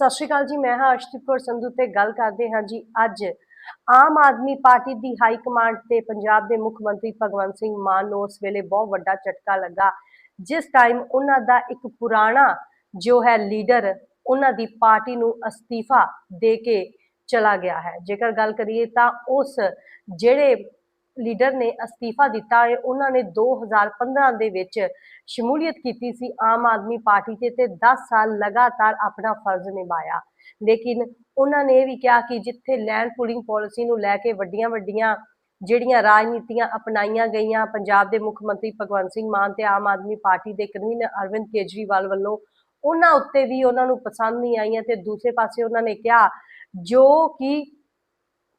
ਸਤਿ ਸ਼੍ਰੀ ਅਕਾਲ ਜੀ, ਮੈਂ ਹਾਂ ਅਰਸ਼ਦੀਪ ਕੌਰ ਸੰਧੂ ਤੇ ਗੱਲ ਕਰਦੇ ਹਾਂ ਜੀ ਅੱਜ। ਆਮ ਆਦਮੀ ਪਾਰਟੀ ਦੀ ਹਾਈ ਕਮਾਂਡ ਤੇ ਪੰਜਾਬ ਦੇ ਮੁੱਖ ਮੰਤਰੀ ਭਗਵੰਤ ਸਿੰਘ ਮਾਨ ਨੂੰ ਉਸ ਵੇਲੇ ਬਹੁਤ ਵੱਡਾ ਝਟਕਾ ਲੱਗਾ। ਜਿਸ ਟਾਈਮ ਉਹਨਾਂ ਦਾ ਇੱਕ ਪੁਰਾਣਾ ਜੋ ਹੈ ਲੀਡਰ ਉਹਨਾਂ ਦੀ ਪਾਰਟੀ ਨੂੰ ਅਸਤੀਫਾ ਦੇ ਕੇ ਚਲਾ ਗਿਆ ਹੈ। ਜੇਕਰ ਗੱਲ ਕਰੀਏ ਤਾਂ ਉਸ ਜਿਹੜੇ ਲੀਡਰ ਨੇ ਅਸਤੀਫਾ ਦਿੱਤਾ ਹੈ। ਉਹਨਾਂ ਨੇ 2015 ਦੇ ਵਿੱਚ ਸ਼ਮੂਲੀਅਤ ਕੀਤੀ ਸੀ। ਆਮ ਆਦਮੀ ਪਾਰਟੀ ਤੇ ਤੇ 10 ਸਾਲ ਲਗਾਤਾਰ ਆਪਣਾ ਫਰਜ਼ ਨਿਭਾਇਆ। ਲੇਕਿਨ ਉਹਨਾਂ ਨੇ ਇਹ ਵੀ ਕਿਹਾ ਕਿ ਜਿੱਥੇ ਲੈਂਡ ਪੂਲਿੰਗ ਪਾਲਿਸੀ ਨੂੰ ਲੈ ਕੇ ਵੱਡੀਆਂ ਵੱਡੀਆਂ ਜਿਹੜੀਆਂ ਰਾਜਨੀਤੀਆਂ ਅਪਣਾਈਆਂ ਗਈਆਂ, ਪੰਜਾਬ ਦੇ ਮੁੱਖ ਮੰਤਰੀ ਭਗਵੰਤ ਸਿੰਘ ਮਾਨ ਤੇ ਆਮ ਆਦਮੀ ਪਾਰਟੀ ਦੇ ਕਨਵੀਨਰ ਅਰਵਿੰਦ ਕੇਜਰੀਵਾਲ ਵੱਲੋਂ ਉਹਨਾਂ ਉੱਤੇ ਵੀ ਉਹਨਾਂ ਨੂੰ ਪਸੰਦ ਨਹੀਂ ਆਈਆਂ ਤੇ ਦੂਸਰੇ ਪਾਸੇ ਉਹਨਾਂ ਨੇ ਕਿਹਾ, ਜੋ ਕਿ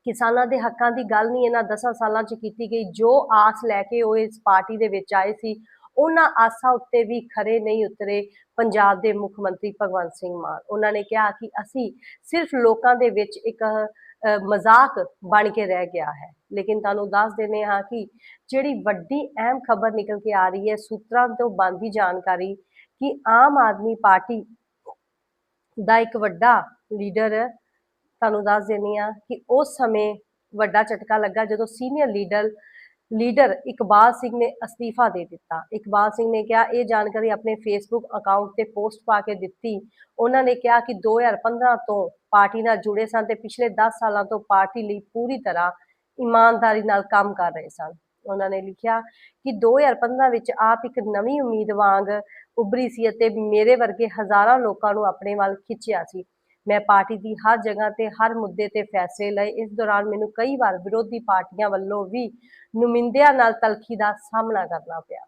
ਕਿਸਾਨਾਂ ਦੇ ਹੱਕਾਂ ਦੀ ਗੱਲ ਨਹੀਂ, ਇਹਨਾਂ 10 ਸਾਲਾਂ 'ਚ ਕੀਤੀ ਗਈ। ਜੋ ਆਸ ਲੈ ਕੇ ਉਹ ਇਸ ਪਾਰਟੀ ਦੇ ਵਿੱਚ ਆਏ ਸੀ, ਉਹਨਾਂ ਆਸਾਂ ਉੱਤੇ ਵੀ ਖਰੇ ਨਹੀਂ ਉਤਰੇ ਪੰਜਾਬ ਦੇ ਮੁੱਖ ਮੰਤਰੀ ਭਗਵੰਤ ਸਿੰਘ ਮਾਨ। ਉਹਨਾਂ ਨੇ ਕਿਹਾ ਕਿ ਅਸੀਂ ਸਿਰਫ ਲੋਕਾਂ ਦੇ ਵਿੱਚ ਇੱਕ ਮਜ਼ਾਕ ਬਣ ਕੇ ਰਹਿ ਗਿਆ ਹੈ। ਲੇਕਿਨ ਤੁਹਾਨੂੰ ਦੱਸ ਦਿੰਦੇ ਹਾਂ ਕਿ ਜਿਹੜੀ ਵੱਡੀ ਅਹਿਮ ਖਬਰ ਨਿਕਲ ਕੇ ਆ ਰਹੀ ਹੈ, ਸੂਤਰਾਂ ਤੋਂ ਬੰਦੀ ਜਾਣਕਾਰੀ ਕਿ ਆਮ ਆਦਮੀ ਪਾਰਟੀ ਦਾ ਇੱਕ ਵੱਡਾ ਲੀਡਰ ਤੁਹਾਨੂੰ ਦੱਸ ਦਿੰਦੀ ਹਾਂ ਕਿ ਉਸ ਸਮੇਂ ਵੱਡਾ ਝਟਕਾ ਲੱਗਾ ਜਦੋਂ senior leader leader Iqbal Singh ਨੇ ਅਸਤੀਫਾ ਦੇ ਦਿੱਤਾ। ਇਕਬਾਲ ਸਿੰਘ ਨੇ ਕਿਹਾ, ਇਹ ਜਾਣਕਾਰੀ ਆਪਣੇ ਫੇਸਬੁੱਕ ਅਕਾਊਂਟ ਤੇ ਪੋਸਟ ਪਾ ਕੇ ਦਿੱਤੀ। ਉਹਨਾਂ ਨੇ ਕਿਹਾ ਕਿ 2015 ਤੋਂ ਪਾਰਟੀ ਨਾਲ ਜੁੜੇ ਸਨ ਤੇ ਪਿਛਲੇ 10 ਸਾਲਾਂ ਤੋਂ ਪਾਰਟੀ ਲਈ ਪੂਰੀ ਤਰ੍ਹਾਂ ਇਮਾਨਦਾਰੀ ਨਾਲ ਕੰਮ ਕਰ ਰਹੇ ਸਨ। ਉਹਨਾਂ ਨੇ ਲਿਖਿਆ ਕਿ 2015 ਵਿੱਚ ਆਪ ਇੱਕ ਨਵੀਂ ਉਮੀਦ ਵਾਂਗ ਉੱਭਰੀ ਸੀ ਅਤੇ ਮੇਰੇ ਵਰਗੇ ਹਜ਼ਾਰਾਂ ਲੋਕਾਂ ਨੂੰ ਆਪਣੇ ਵੱਲ ਖਿੱਚਿਆ ਸੀ। ਮੈਂ ਪਾਰਟੀ ਦੀ ਹਰ ਜਗ੍ਹਾ ਤੇ, ਹਰ ਮੁੱਦੇ ਤੇ ਫੈਸਲੇ ਲਏ। ਇਸ ਦੌਰਾਨ ਮੈਨੂੰ ਕਈ ਵਾਰ ਵਿਰੋਧੀ ਪਾਰਟੀਆਂ ਵੱਲੋਂ ਵੀ ਨੁਮਾਇੰਦਿਆਂ ਨਾਲ ਤਲਖੀ ਦਾ ਸਾਹਮਣਾ ਕਰਨਾ ਪਿਆ।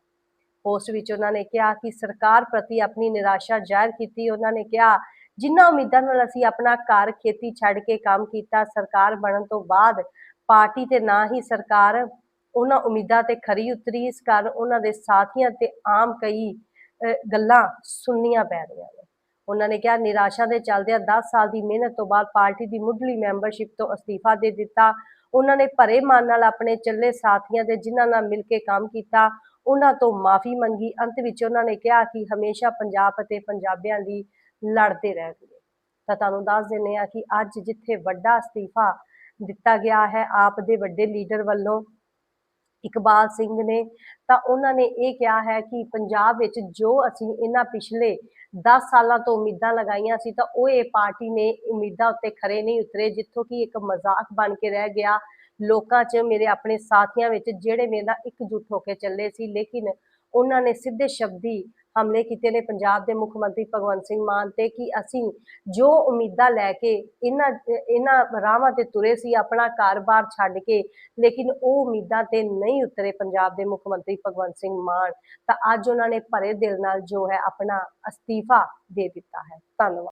ਪੋਸਟ ਵਿੱਚ ਉਹਨਾਂ ਨੇ ਕਿਹਾ ਕਿ ਸਰਕਾਰ ਪ੍ਰਤੀ ਆਪਣੀ ਨਿਰਾਸ਼ਾ ਜ਼ਾਹਿਰ ਕੀਤੀ। ਉਹਨਾਂ ਨੇ ਕਿਹਾ, ਜਿਨ੍ਹਾਂ ਉਮੀਦਾਂ ਨਾਲ ਅਸੀਂ ਆਪਣਾ ਘਰ, ਖੇਤੀ ਛੱਡ ਕੇ ਕੰਮ ਕੀਤਾ, ਸਰਕਾਰ ਬਣਨ ਤੋਂ ਬਾਅਦ ਪਾਰਟੀ ਤੇ ਨਾ ਹੀ ਸਰਕਾਰ ਉਹਨਾਂ ਉਮੀਦਾਂ ਤੇ ਖਰੀ ਉਤਰੀ, ਇਸ ਕਾਰਨ ਉਹਨਾਂ ਦੇ ਸਾਥੀਆਂ ਤੇ ਆਮ ਕਈ ਗੱਲਾਂ ਸੁਣਨੀਆਂ ਪੈ ਰਹੀਆਂ ਨੇ। ਉਹਨਾਂ ਨੇ ਕਿਹਾ, ਨਿਰਾਸ਼ਾ ਦੇ ਚੱਲਦਿਆਂ 10 ਸਾਲ ਦੀ ਮਿਹਨਤ ਤੋਂ ਬਾਅਦ ਪਾਰਟੀ ਦੀ ਮੁੱਢਲੀ ਮੈਂਬਰਸ਼ਿਪ ਤੋਂ ਅਸਤੀਫਾ ਦੇ ਦਿੱਤਾ। ਉਹਨਾਂ ਨੇ ਭਰੇ ਮਨ ਨਾਲ ਆਪਣੇ ਚੱਲੇ ਸਾਥੀਆਂ ਦੇ ਜਿਨ੍ਹਾਂ ਨਾਲ ਮਿਲ ਕੇ ਕੰਮ ਕੀਤਾ, ਉਹਨਾਂ ਤੋਂ ਮਾਫੀ ਮੰਗੀ। ਅੰਤ ਵਿੱਚ ਉਹਨਾਂ ਨੇ ਕਿਹਾ ਕਿ ਹਮੇਸ਼ਾ ਪੰਜਾਬ ਅਤੇ ਪੰਜਾਬੀਆਂ ਲਈ ਲੜਦੇ ਰਹਿਣਗੇ। ਤਾਂ ਤੁਹਾਨੂੰ ਦੱਸ ਦਿੰਦੇ ਆ ਕਿ ਅੱਜ ਜਿੱਥੇ ਵੱਡਾ ਅਸਤੀਫਾ ਦਿੱਤਾ ਗਿਆ ਹੈ, ਆਪ ਦੇ ਵੱਡੇ ਲੀਡਰ ਵੱਲੋਂ ਇਕਬਾਲ ਸਿੰਘ ਨੇ, ਤਾਂ ਉਹਨਾਂ ਨੇ ਇਹ ਕਿਹਾ ਹੈ ਕਿ ਪੰਜਾਬ ਵਿੱਚ ਜੋ ਅਸੀਂ ਇਹਨਾਂ ਪਿਛਲੇ 10 ਸਾਲਾਂ ਤੋਂ ਉਮੀਦਾਂ ਲਗਾਈਆਂ ਸੀ ਤਾਂ ਉਹ ਇਹ ਪਾਰਟੀ ਨੇ ਉਮੀਦਾਂ ਉੱਤੇ ਖਰੇ ਨਹੀਂ ਉਤਰੇ, ਜਿੱਥੋਂ ਕਿ ਇੱਕ ਮਜ਼ਾਕ ਬਣ ਕੇ ਰਹਿ ਗਿਆ। ਲੋਕਾਂ 'ਚ ਮੇਰੇ ਆਪਣੇ ਸਾਥੀਆਂ ਵਿੱਚ ਜਿਹੜੇ ਮੇਰੇ ਨਾਲ ਇਕਜੁੱਟ ਹੋ ਕੇ ਚੱਲੇ ਸੀ, ਲੇਕਿਨ ਉਹਨਾਂ ਨੇ ਸਿੱਧੇ ਸ਼ਬਦੀ ਹਮਲੇ ਕੀਤੇ ਨੇ। ਪੰਜਾਬ ਦੇ ਮੁੱਖ ਮੰਤਰੀ ਭਗਵੰਤ ਸਿੰਘ ਮਾਨ ਤੇ ਕਿ ਅਸੀਂ ਜੋ ਉਮੀਦਾਂ ਲੈ ਕੇ ਇਹਨਾਂ ਇਹਨਾਂ ਰਾਹਾਂ ਤੇ ਤੁਰੇ ਸੀ, ਆਪਣਾ ਕਾਰੋਬਾਰ ਛੱਡ ਕੇ, ਲੇਕਿਨ ਉਹ ਉਮੀਦਾਂ ਤੇ ਨਹੀਂ ਉਤਰੇ ਪੰਜਾਬ ਦੇ ਮੁੱਖ ਮੰਤਰੀ ਭਗਵੰਤ ਸਿੰਘ ਮਾਨ, ਤਾਂ ਅੱਜ ਉਹਨਾਂ ਨੇ ਭਰੇ ਦਿਲ ਨਾਲ ਜੋ ਹੈ ਆਪਣਾ ਅਸਤੀਫਾ ਦੇ ਦਿੱਤਾ ਹੈ। ਧੰਨਵਾਦ।